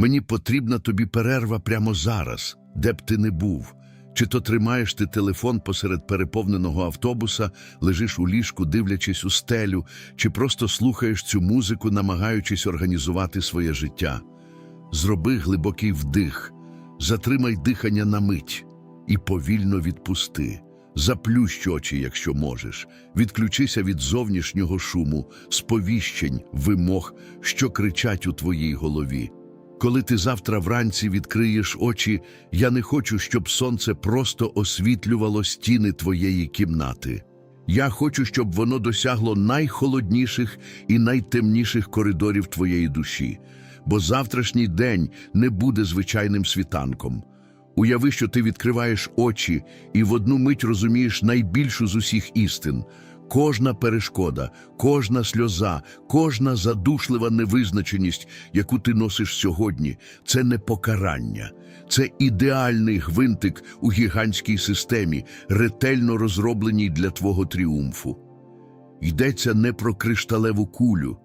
Мені потрібна тобі перерва прямо зараз, де б ти не був. Чи то тримаєш ти телефон посеред переповненого автобуса, лежиш у ліжку, дивлячись у стелю, чи просто слухаєш цю музику, намагаючись організувати своє життя. Зроби глибокий вдих, затримай дихання на мить і повільно відпусти. Заплющ очі, якщо можеш, відключися від зовнішнього шуму, сповіщень, вимог, що кричать у твоїй голові. Коли ти завтра вранці відкриєш очі, я не хочу, щоб сонце просто освітлювало стіни твоєї кімнати. Я хочу, щоб воно досягло найхолодніших і найтемніших коридорів твоєї душі, бо завтрашній день не буде звичайним світанком. Уяви, що ти відкриваєш очі і в одну мить розумієш найбільшу з усіх істин. Кожна перешкода, кожна сльоза, кожна задушлива невизначеність, яку ти носиш сьогодні, це не покарання, це ідеальний гвинтик у гігантській системі, ретельно розробленій для твого тріумфу. Йдеться не про кришталеву кулю,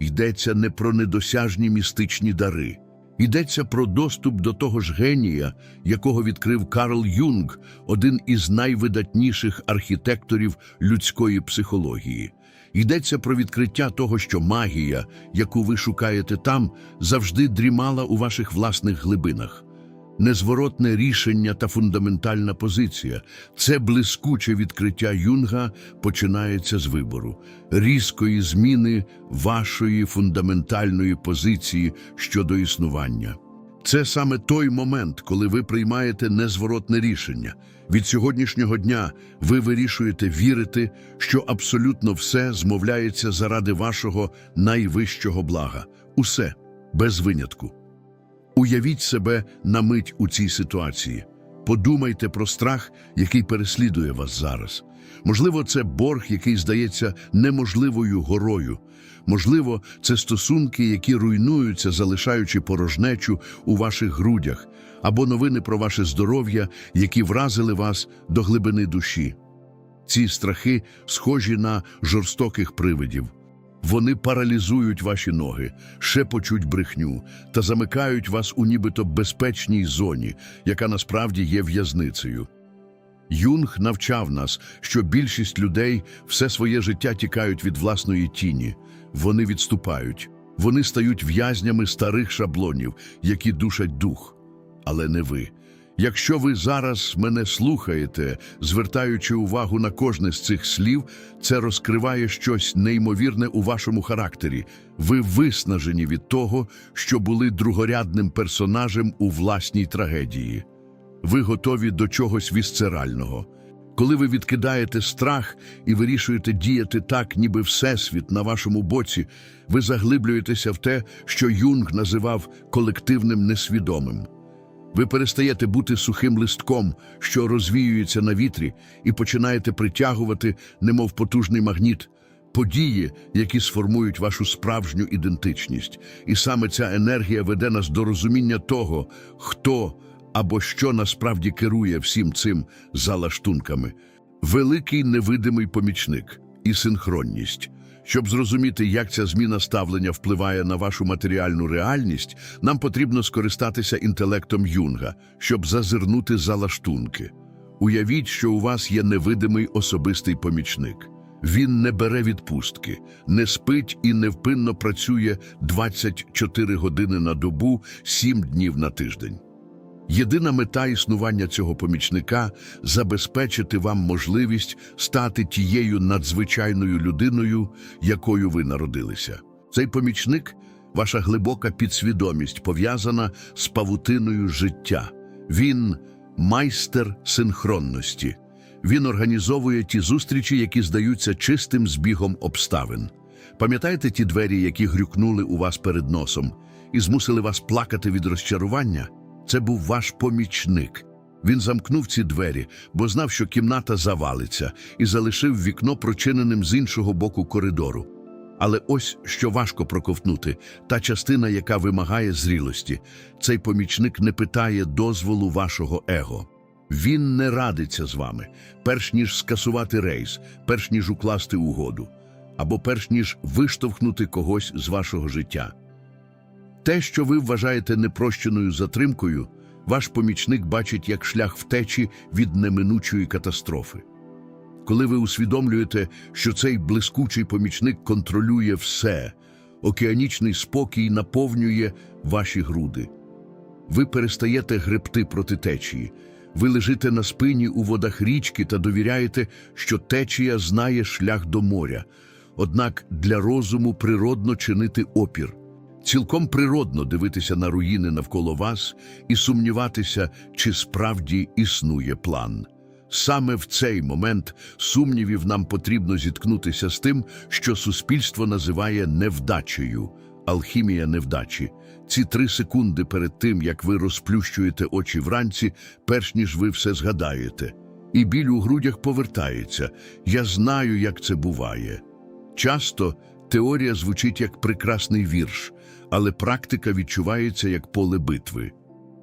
йдеться не про недосяжні містичні дари. Йдеться про доступ до того ж генія, якого відкрив Карл Юнг, один із найвидатніших архітекторів людської психології. Йдеться про відкриття того, що магія, яку ви шукаєте там, завжди дрімала у ваших власних глибинах. Незворотне рішення та фундаментальна позиція це блискуче відкриття Юнга починається з вибору, різкої зміни вашої фундаментальної позиції щодо існування. Це саме той момент, коли ви приймаєте незворотне рішення. Від сьогоднішнього дня ви вирішуєте вірити, що абсолютно все змовляється заради вашого найвищого блага. Усе без винятку. Уявіть себе на мить у цій ситуації. Подумайте про страх, який переслідує вас зараз. Можливо, це борг, який здається неможливою горою. Можливо, це стосунки, які руйнуються, залишаючи порожнечу у ваших грудях, або новини про ваше здоров'я, які вразили вас до глибини душі. Ці страхи схожі на жорстоких привидів. Вони паралізують ваші ноги, шепочуть брехню та замикають вас у нібито безпечній зоні, яка насправді є в'язницею. Юнг навчав нас, що більшість людей все своє життя тікають від власної тіні. Вони відступають, вони стають в'язнями старих шаблонів, які душать дух. Але не ви. Якщо ви зараз мене слухаєте, звертаючи увагу на кожне з цих слів, це розкриває щось неймовірне у вашому характері. Ви виснажені від того, що були другорядним персонажем у власній трагедії. Ви готові до чогось вісцерального. Коли ви відкидаєте страх і вирішуєте діяти так, ніби всесвіт на вашому боці, ви заглиблюєтеся в те, що Юнг називав колективним несвідомим. Ви перестаєте бути сухим листком, що розвіюється на вітрі, і починаєте притягувати, немов потужний магніт, події, які сформують вашу справжню ідентичність. І саме ця енергія веде нас до розуміння того, хто або що насправді керує всім цим залаштунками. Великий невидимий помічник і синхронність. Щоб зрозуміти, як ця зміна ставлення впливає на вашу матеріальну реальність, нам потрібно скористатися інтелектом Юнга, щоб зазирнути за лаштунки. Уявіть, що у вас є невидимий особистий помічник. Він не бере відпустки, не спить і невпинно працює 24 години на добу, 7 днів на тиждень. Єдина мета існування цього помічника забезпечити вам можливість стати тією надзвичайною людиною, якою ви народилися. Цей помічник ваша глибока підсвідомість, пов'язана з павутиною життя. Він майстер синхронності. Він організовує ті зустрічі, які здаються чистим збігом обставин. Пам'ятаєте ті двері, які грюкнули у вас перед носом, і змусили вас плакати від розчарування? Це був ваш помічник. Він замкнув ці двері, бо знав, що кімната завалиться, і залишив вікно прочиненим з іншого боку коридору. Але ось що важко проковтнути та частина, яка вимагає зрілості. Цей помічник не питає дозволу вашого его. Він не радиться з вами, перш ніж скасувати рейс, перш ніж укласти угоду, або перш ніж виштовхнути когось з вашого життя. Те, що ви вважаєте непрощеною затримкою, ваш помічник бачить як шлях втечі від неминучої катастрофи. Коли ви усвідомлюєте, що цей блискучий помічник контролює все, океанічний спокій наповнює ваші груди. Ви перестаєте гребти проти течії. Ви лежите на спині у водах річки та довіряєте, що течія знає шлях до моря. Однак для розуму природно чинити опір. Цілком природно дивитися на руїни навколо вас і сумніватися, чи справді існує план. Саме в цей момент сумнівів нам потрібно зіткнутися з тим, що суспільство називає невдачею, алхімія невдачі. Ці три секунди перед тим, як ви розплющуєте очі вранці, перш ніж ви все згадаєте. І біль у грудях повертається. Я знаю, як це буває. Часто теорія звучить як прекрасний вірш, але практика відчувається як поле битви.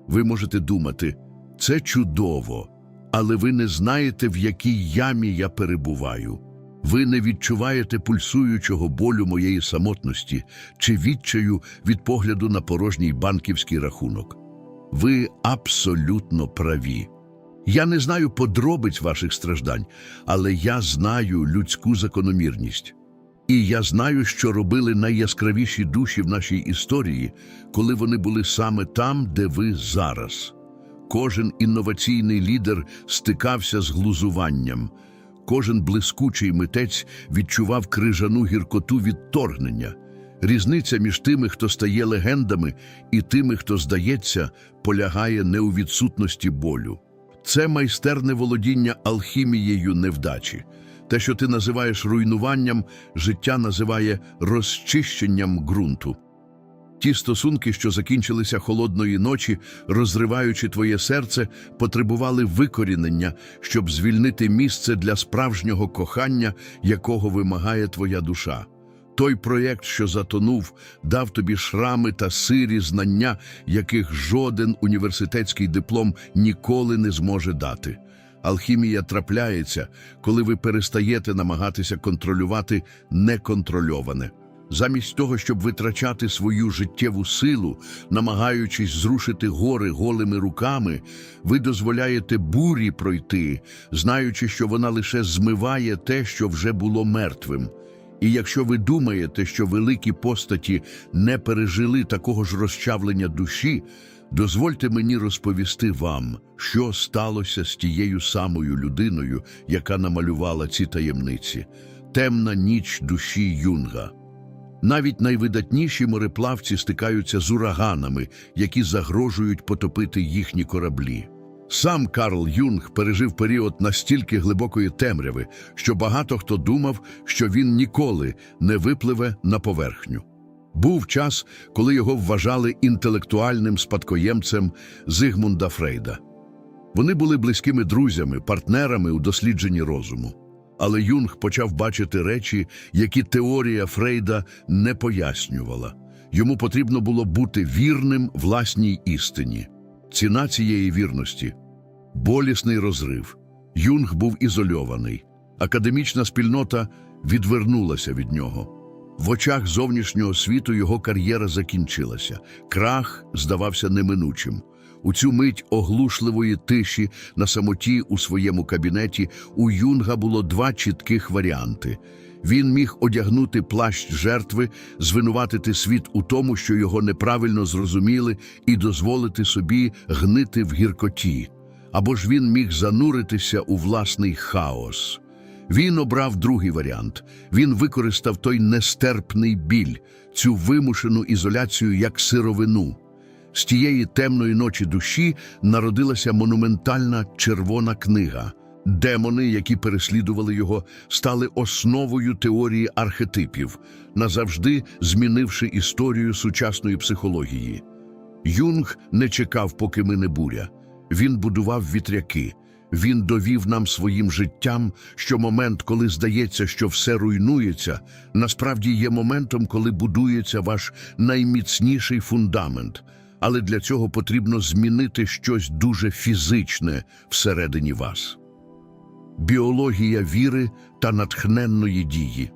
Ви можете думати, це чудово, але ви не знаєте, в якій ямі я перебуваю. Ви не відчуваєте пульсуючого болю моєї самотності чи відчаю від погляду на порожній банківський рахунок. Ви абсолютно праві. Я не знаю подробиць ваших страждань, але я знаю людську закономірність. І я знаю, що робили найяскравіші душі в нашій історії, коли вони були саме там, де ви зараз. Кожен інноваційний лідер стикався з глузуванням. Кожен блискучий митець відчував крижану гіркоту відторгнення. Різниця між тими, хто стає легендами, і тими, хто здається, полягає не у відсутності болю. Це майстерне володіння алхімією невдачі. Те, що ти називаєш руйнуванням, життя називає розчищенням ґрунту. Ті стосунки, що закінчилися холодної ночі, розриваючи твоє серце, потребували викорінення, щоб звільнити місце для справжнього кохання, якого вимагає твоя душа. Той проєкт, що затонув, дав тобі шрами та сирі знання, яких жоден університетський диплом ніколи не зможе дати. Алхімія трапляється, коли ви перестаєте намагатися контролювати неконтрольоване. Замість того, щоб витрачати свою життєву силу, намагаючись зрушити гори голими руками, ви дозволяєте бурі пройти, знаючи, що вона лише змиває те, що вже було мертвим. І якщо ви думаєте, що великі постаті не пережили такого ж розчавлення душі, дозвольте мені розповісти вам, що сталося з тією самою людиною, яка намалювала ці таємниці темна ніч душі Юнга. Навіть найвидатніші мореплавці стикаються з ураганами, які загрожують потопити їхні кораблі. Сам Карл Юнг пережив період настільки глибокої темряви, що багато хто думав, що він ніколи не випливе на поверхню. Був час, коли його вважали інтелектуальним спадкоємцем Зигмунда Фрейда. Вони були близькими друзями, партнерами у дослідженні розуму. Але Юнг почав бачити речі, які теорія Фрейда не пояснювала. Йому потрібно було бути вірним власній істині. Ціна цієї вірності болісний розрив. Юнг був ізольований. Академічна спільнота відвернулася від нього. В очах зовнішнього світу його кар'єра закінчилася. Крах здавався неминучим. У цю мить оглушливої тиші на самоті у своєму кабінеті у Юнга було два чітких варіанти. Він міг одягнути плащ жертви, звинуватити світ у тому, що його неправильно зрозуміли, і дозволити собі гнити в гіркоті. Або ж він міг зануритися у власний хаос. Він обрав другий варіант. Він використав той нестерпний біль, цю вимушену ізоляцію як сировину. З тієї темної ночі душі народилася монументальна червона книга. Демони, які переслідували його, стали основою теорії архетипів, назавжди змінивши історію сучасної психології. Юнг не чекав, поки мине буря. Він будував вітряки. Він довів нам своїм життям, що момент, коли здається, що все руйнується, насправді є моментом, коли будується ваш найміцніший фундамент. Але для цього потрібно змінити щось дуже фізичне всередині вас. Біологія віри та натхненної дії.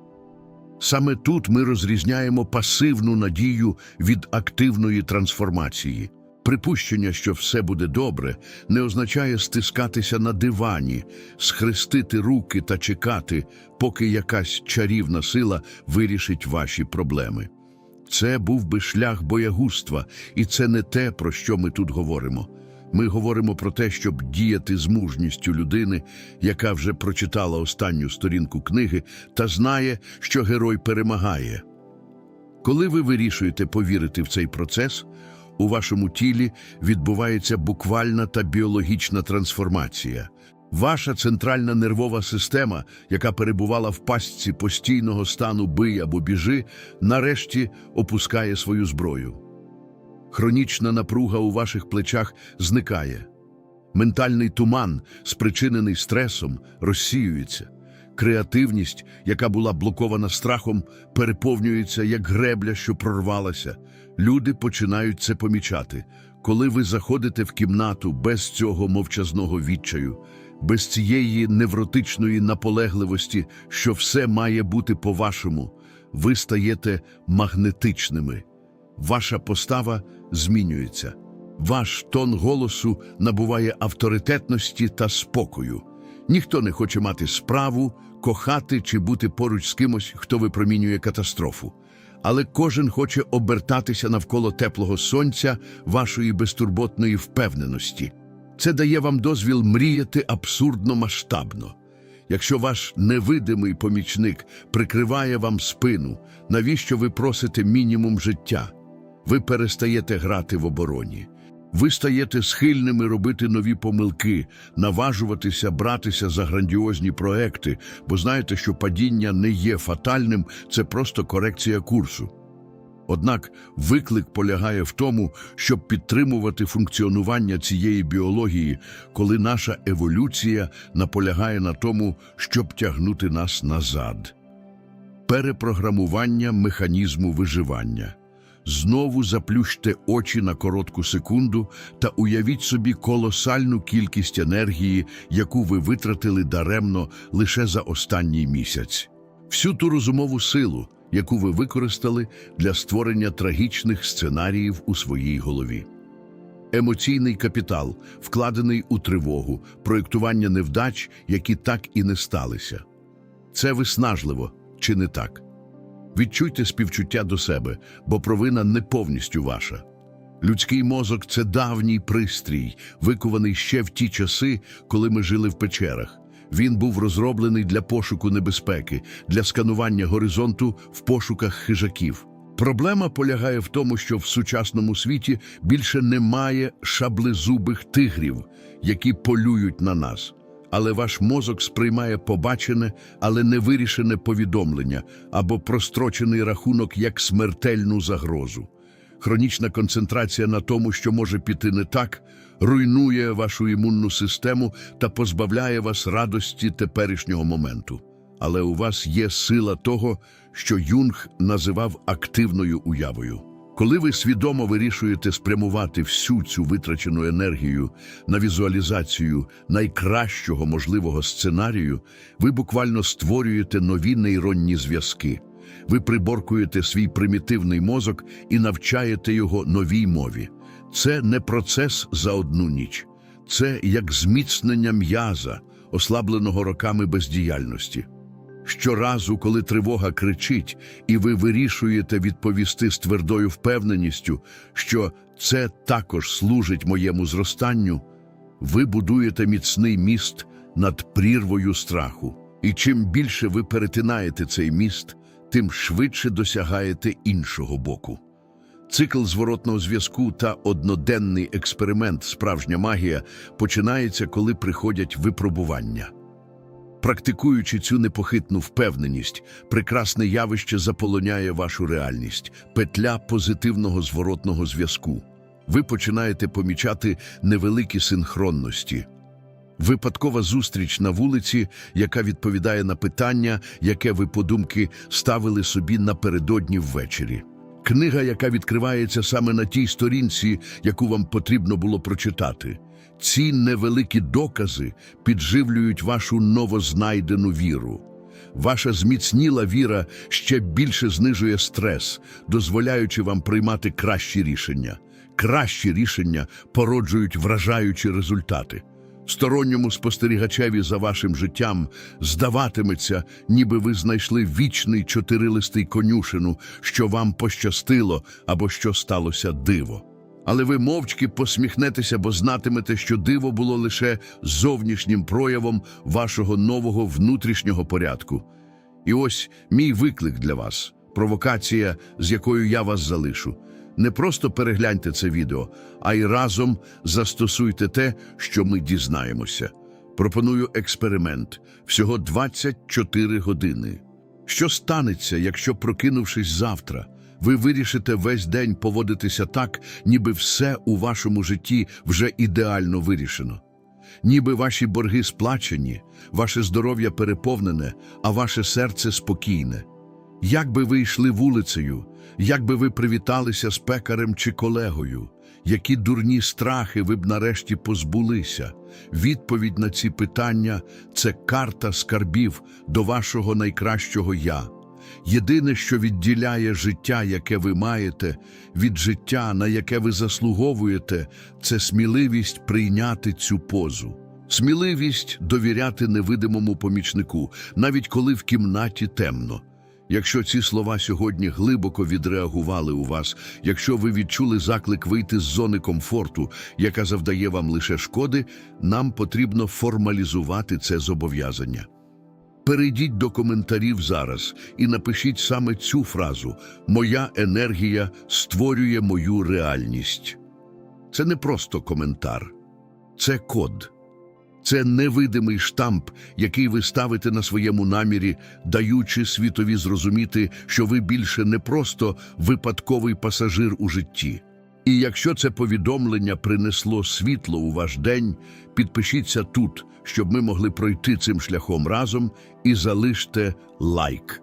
Саме тут ми розрізняємо пасивну надію від активної трансформації. Припущення, що все буде добре, не означає стискатися на дивані, схрестити руки та чекати, поки якась чарівна сила вирішить ваші проблеми. Це був би шлях боягузтва, і це не те, про що ми тут говоримо. Ми говоримо про те, щоб діяти з мужністю людини, яка вже прочитала останню сторінку книги та знає, що герой перемагає. Коли ви вирішуєте повірити в цей процес, у вашому тілі відбувається буквальна та біологічна трансформація. Ваша центральна нервова система, яка перебувала в пастці постійного стану бий або біжи, нарешті опускає свою зброю. Хронічна напруга у ваших плечах зникає. Ментальний туман, спричинений стресом, розсіюється. Креативність, яка була блокована страхом, переповнюється як гребля, що прорвалася. Люди починають це помічати. Коли ви заходите в кімнату без цього мовчазного відчаю, без цієї невротичної наполегливості, що все має бути по-вашому, ви стаєте магнетичними. Ваша постава змінюється. Ваш тон голосу набуває авторитетності та спокою. Ніхто не хоче мати справу, кохати чи бути поруч з кимось, хто випромінює катастрофу. Але кожен хоче обертатися навколо теплого сонця вашої безтурботної впевненості. Це дає вам дозвіл мріяти абсурдно масштабно. Якщо ваш невидимий помічник прикриває вам спину, навіщо ви просите мінімум життя? Ви перестаєте грати в обороні. Ви стаєте схильними робити нові помилки, наважуватися братися за грандіозні проекти, бо знаєте, що падіння не є фатальним, це просто корекція курсу. Однак виклик полягає в тому, щоб підтримувати функціонування цієї біології, коли наша еволюція наполягає на тому, щоб тягнути нас назад. Перепрограмування механізму виживання. Знову заплющте очі на коротку секунду та уявіть собі колосальну кількість енергії, яку ви витратили даремно лише за останній місяць. Всю ту розумову силу, яку ви використали для створення трагічних сценаріїв у своїй голові. Емоційний капітал, вкладений у тривогу, проєктування невдач, які так і не сталися. Це виснажливо, чи не так? Відчуйте співчуття до себе, бо провина не повністю ваша. Людський мозок це давній пристрій, викований ще в ті часи, коли ми жили в печерах. Він був розроблений для пошуку небезпеки, для сканування горизонту в пошуках хижаків. Проблема полягає в тому, що в сучасному світі більше немає шаблезубих тигрів, які полюють на нас. Але ваш мозок сприймає побачене, але невирішене повідомлення або прострочений рахунок як смертельну загрозу. Хронічна концентрація на тому, що може піти не так, руйнує вашу імунну систему та позбавляє вас радості теперішнього моменту. Але у вас є сила того, що Юнг називав активною уявою. Коли ви свідомо вирішуєте спрямувати всю цю витрачену енергію на візуалізацію найкращого можливого сценарію, ви буквально створюєте нові нейронні зв'язки. Ви приборкуєте свій примітивний мозок і навчаєте його новій мові. Це не процес за одну ніч, це як зміцнення м'яза, ослабленого роками бездіяльності. Щоразу, коли тривога кричить, і ви вирішуєте відповісти з твердою впевненістю, що це також служить моєму зростанню, ви будуєте міцний міст над прірвою страху. І чим більше ви перетинаєте цей міст, тим швидше досягаєте іншого боку. Цикл зворотного зв'язку та одноденний експеримент справжня магія починається, коли приходять випробування. Практикуючи цю непохитну впевненість, прекрасне явище заполоняє вашу реальність, петля позитивного зворотного зв'язку. Ви починаєте помічати невеликі синхронності. Випадкова зустріч на вулиці, яка відповідає на питання, яке ви подумки ставили собі напередодні ввечері. Книга, яка відкривається саме на тій сторінці, яку вам потрібно було прочитати. Ці невеликі докази підживлюють вашу новознайдену віру. Ваша зміцніла віра ще більше знижує стрес, дозволяючи вам приймати кращі рішення. Кращі рішення породжують вражаючі результати. Сторонньому спостерігачеві за вашим життям здаватиметься, ніби ви знайшли вічний чотирилистий конюшину, що вам пощастило або що сталося диво. Але ви мовчки посміхнетеся, бо знатимете, що диво було лише зовнішнім проявом вашого нового внутрішнього порядку. І ось мій виклик для вас, провокація, з якою я вас залишу. Не просто перегляньте це відео, а й разом застосуйте те, що ми дізнаємося. Пропоную експеримент всього 24 години. Що станеться, якщо, прокинувшись завтра, ви вирішите весь день поводитися так, ніби все у вашому житті вже ідеально вирішено? Ніби ваші борги сплачені, ваше здоров'я переповнене, а ваше серце спокійне. Як би ви йшли вулицею, як би ви привіталися з пекарем чи колегою, які дурні страхи ви б нарешті позбулися? Відповідь на ці питання це карта скарбів до вашого найкращого я. Єдине, що відділяє життя, яке ви маєте, від життя, на яке ви заслуговуєте, це сміливість прийняти цю позу. Сміливість довіряти невидимому помічнику, навіть коли в кімнаті темно. Якщо ці слова сьогодні глибоко відреагували у вас, якщо ви відчули заклик вийти з зони комфорту, яка завдає вам лише шкоди, нам потрібно формалізувати це зобов'язання. Перейдіть до коментарів зараз і напишіть саме цю фразу Моя енергія створює мою реальність. Це не просто коментар, це код. Це невидимий штамп, який ви ставите на своєму намірі, даючи світові зрозуміти, що ви більше не просто випадковий пасажир у житті. І якщо це повідомлення принесло світло у ваш день, підпишіться тут, щоб ми могли пройти цим шляхом разом і залиште лайк.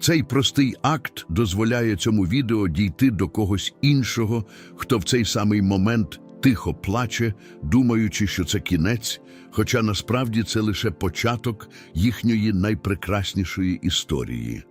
Цей простий акт дозволяє цьому відео дійти до когось іншого, хто в цей самий момент тихо плаче, думаючи, що це кінець, хоча насправді це лише початок їхньої найпрекраснішої історії.